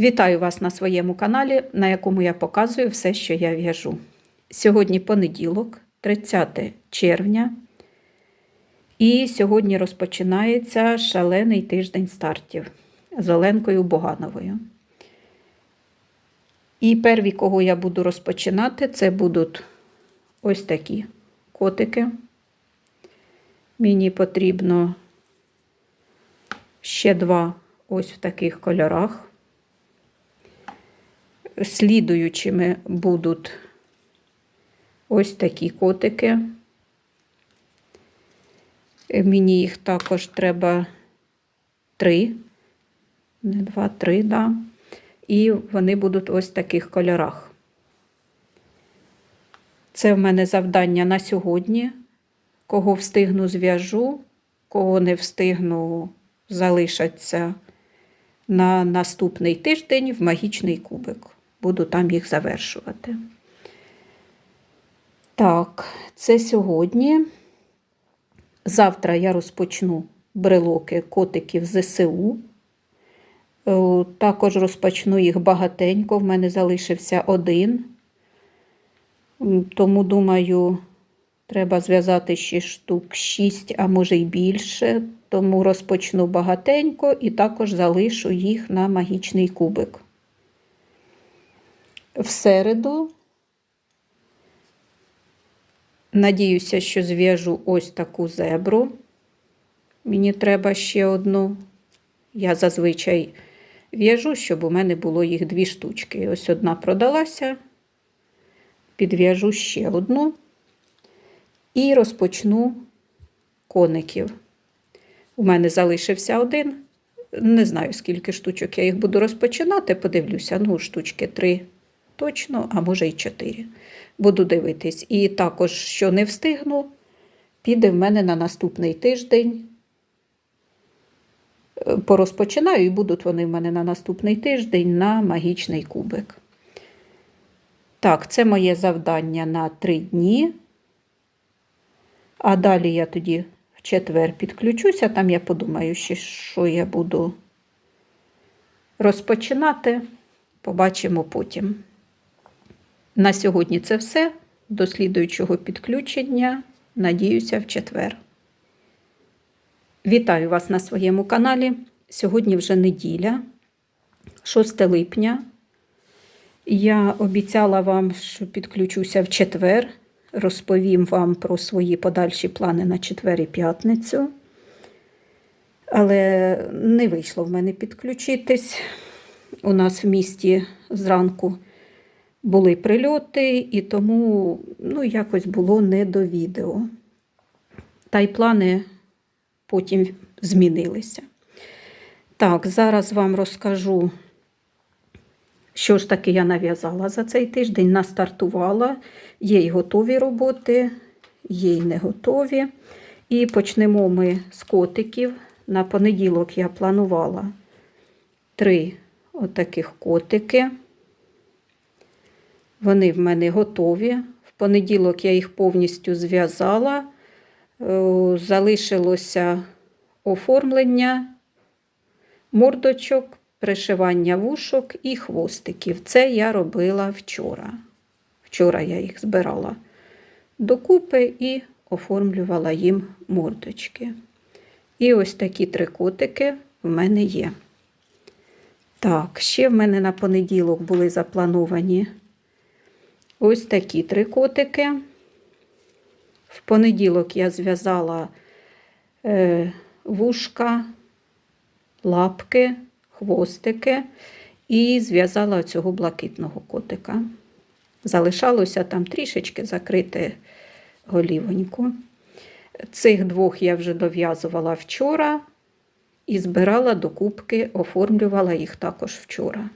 Вітаю вас на своєму каналі, на якому я показую все, що я в'яжу. Сьогодні понеділок, 30 червня, і сьогодні розпочинається шалений тиждень стартів з Оленкою Богановою. І перві, кого я буду розпочинати, це будуть ось такі котики. Мені потрібно ще два ось в таких кольорах. Слідуючими будуть ось такі котики. Мені їх також треба три, не два, три, да. І вони будуть ось в таких кольорах. Це в мене завдання на сьогодні. Кого встигну, зв'яжу, кого не встигну, залишаться на наступний тиждень в магічний кубик. Буду там їх завершувати. Так, це сьогодні. Завтра я розпочну брелоки котиків ЗСУ. Е, Також розпочну їх багатенько. В мене залишився один. Тому, думаю, треба зв'язати ще штук 6, а може й більше. Тому розпочну багатенько і також залишу їх на магічний кубик. В середу, надіюся, що зв'яжу ось таку зебру. Мені треба ще одну. Я зазвичай в'яжу, щоб у мене було їх дві штучки. Ось одна продалася, підв'яжу ще одну і розпочну коників. У мене залишився один. Не знаю, скільки штучок я їх буду розпочинати. Подивлюся, ну, штучки три точно, а може й чотири. Буду дивитись. І також, що не встигну, піде в мене на наступний тиждень. Е, Порозпочинаю, і будуть вони в мене на наступний тиждень на магічний кубик. Так, це моє завдання на три дні. А далі я тоді в четвер підключуся, там я подумаю, що я буду розпочинати. Побачимо потім. На сьогодні це все. До слідуючого підключення. Надіюся, в четвер. Вітаю вас на своєму каналі. Сьогодні вже неділя, 6 липня. Я обіцяла вам, що підключуся в четвер. Розповім вам про свої подальші плани на четвер і п'ятницю. Але не вийшло в мене підключитись. У нас в місті зранку були прильоти, і тому ну, якось було не до відео. Та й плани потім змінилися. Так, зараз вам розкажу, що ж таки я нав'язала за цей тиждень, настартувала. Є й готові роботи, є й не готові. І почнемо ми з котиків. На понеділок я планувала три отаких котики. Вони в мене готові. В понеділок я їх повністю зв'язала. Е, Залишилося оформлення мордочок, пришивання вушок і хвостиків. Це я робила вчора. Вчора я їх збирала докупи і оформлювала їм мордочки. І ось такі три котики в мене є. Так, ще в мене на понеділок були заплановані ось такі три котики. В понеділок я зв'язала е, вушка, лапки, хвостики і зв'язала цього блакитного котика. Залишалося там трішечки закрити голівоньку. Цих двох я вже дов'язувала вчора і збирала до кубки, оформлювала їх також вчора.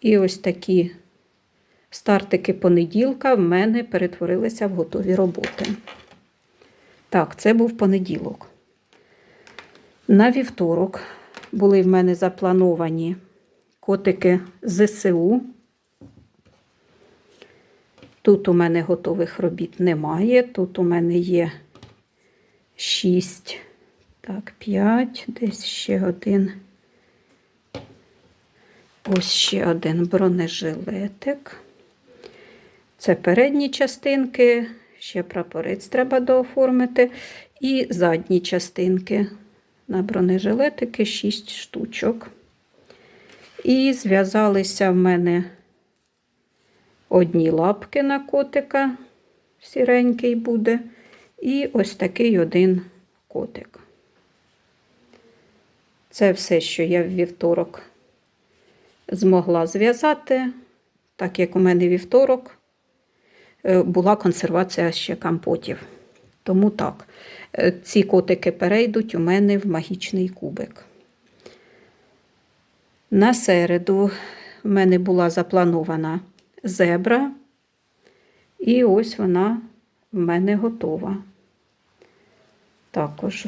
І ось такі стартики понеділка в мене перетворилися в готові роботи. Так, це був понеділок. На вівторок були в мене заплановані котики ЗСУ. Тут у мене готових робіт немає. Тут у мене є 6, так, 5, десь ще один, Ось ще один бронежилетик. Це передні частинки, ще прапорець треба дооформити. І задні частинки на бронежилетики 6 штучок. І зв'язалися в мене одні лапки на котика, сіренький буде, і ось такий один котик. Це все, що я в вівторок змогла зв'язати, так як у мене вівторок була консервація ще компотів. Тому так, е, ці котики перейдуть у мене в магічний кубик. На середу в мене була запланована зебра, і ось вона в мене готова. Також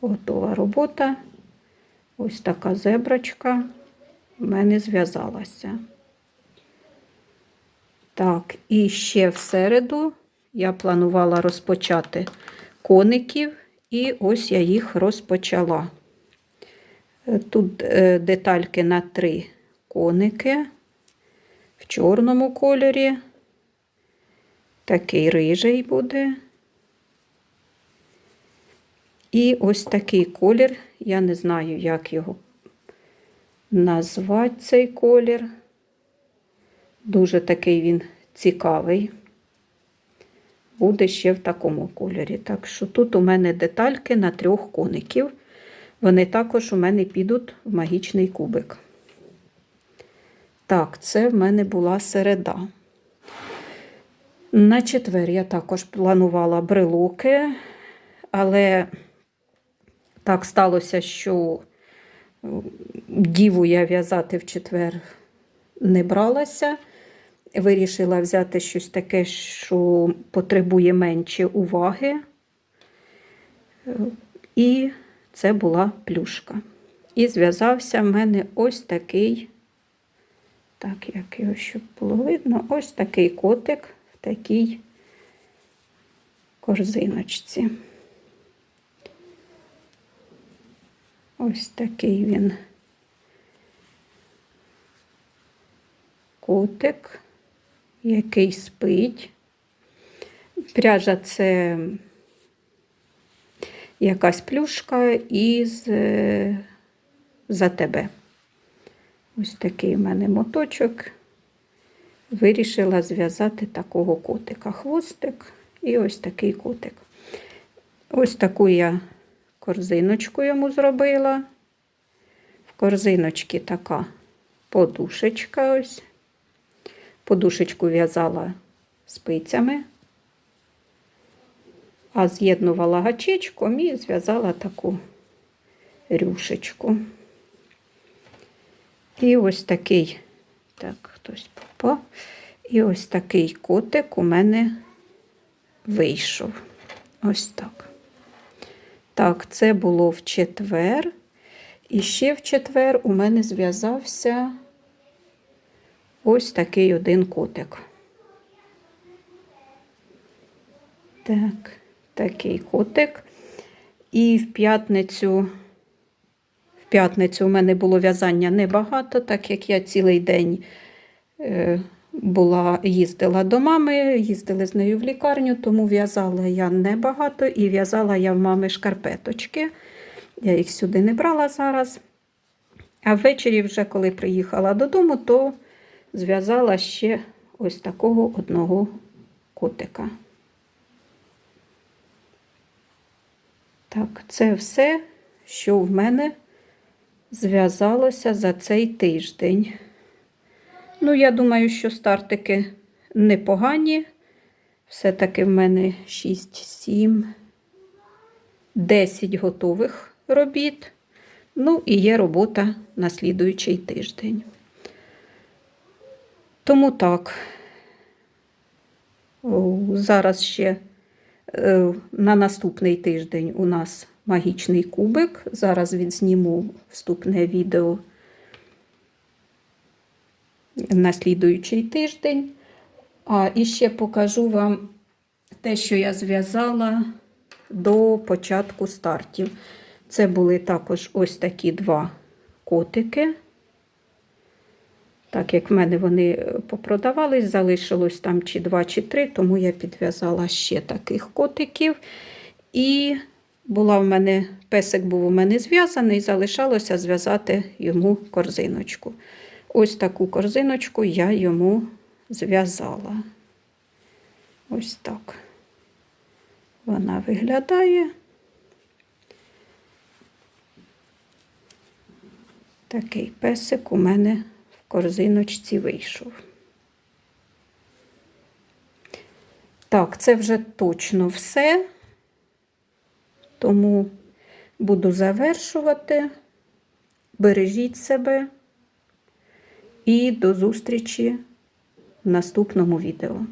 готова робота. Ось така зеброчка в мене зв'язалася. Так, і ще в середу я планувала розпочати коників, і ось я їх розпочала. Е, Тут е, детальки на три коники в чорному кольорі. Такий рижий буде. І ось такий колір, я не знаю, як його назвати цей колір. Дуже такий він цікавий. Буде ще в такому кольорі. Так що тут у мене детальки на трьох коників. Вони також у мене підуть в магічний кубик. Так, це в мене була середа. На четвер я також планувала брелоки, але так сталося, що діву я в'язати в четвер не бралася. Вирішила взяти щось таке, що потребує менше уваги. І це була плюшка. І зв'язався в мене ось такий, так, як його щоб було видно, ось такий котик в такій корзиночці. Ось такий він котик, який спить. Пряжа це якась плюшка із е, за тебе. Ось такий в мене моточок. Вирішила зв'язати такого котика. Хвостик і ось такий котик. Ось таку я корзиночку йому зробила. В корзиночці така подушечка ось. Подушечку в'язала спицями, а з'єднувала гачечком і зв'язала таку рюшечку. І ось такий, так, хтось попав, і ось такий котик у мене вийшов. Ось так. Так, це було в четвер. І ще в четвер у мене зв'язався ось такий один котик. Так, такий котик. І в п'ятницю, в п'ятницю у мене було в'язання небагато, так як я цілий день е, була, їздила до мами, їздили з нею в лікарню, тому в'язала я небагато і в'язала я в мами шкарпеточки. Я їх сюди не брала зараз. А ввечері, вже коли приїхала додому, то зв'язала ще ось такого одного котика. Так, це все, що в мене зв'язалося за цей тиждень. Ну, я думаю, що стартики непогані. Все-таки в мене 6, 7, 10 готових робіт. Ну, і є робота на слідуючий тиждень. Тому так, зараз ще е, на наступний тиждень у нас магічний кубик. Зараз відзніму вступне відео на слідуючий тиждень. А і ще покажу вам те, що я зв'язала до початку стартів. Це були також ось такі два котики. Так як в мене вони е, попродавались, залишилось там чи два, чи три, тому я підв'язала ще таких котиків. І була в мене, песик був у мене зв'язаний, залишалося зв'язати йому корзиночку. Ось таку корзиночку я йому зв'язала. Ось так. Вона виглядає. Такий песик у мене корзиночці вийшов. Так, це вже точно все. Тому буду завершувати. Бережіть себе і до зустрічі в наступному відео.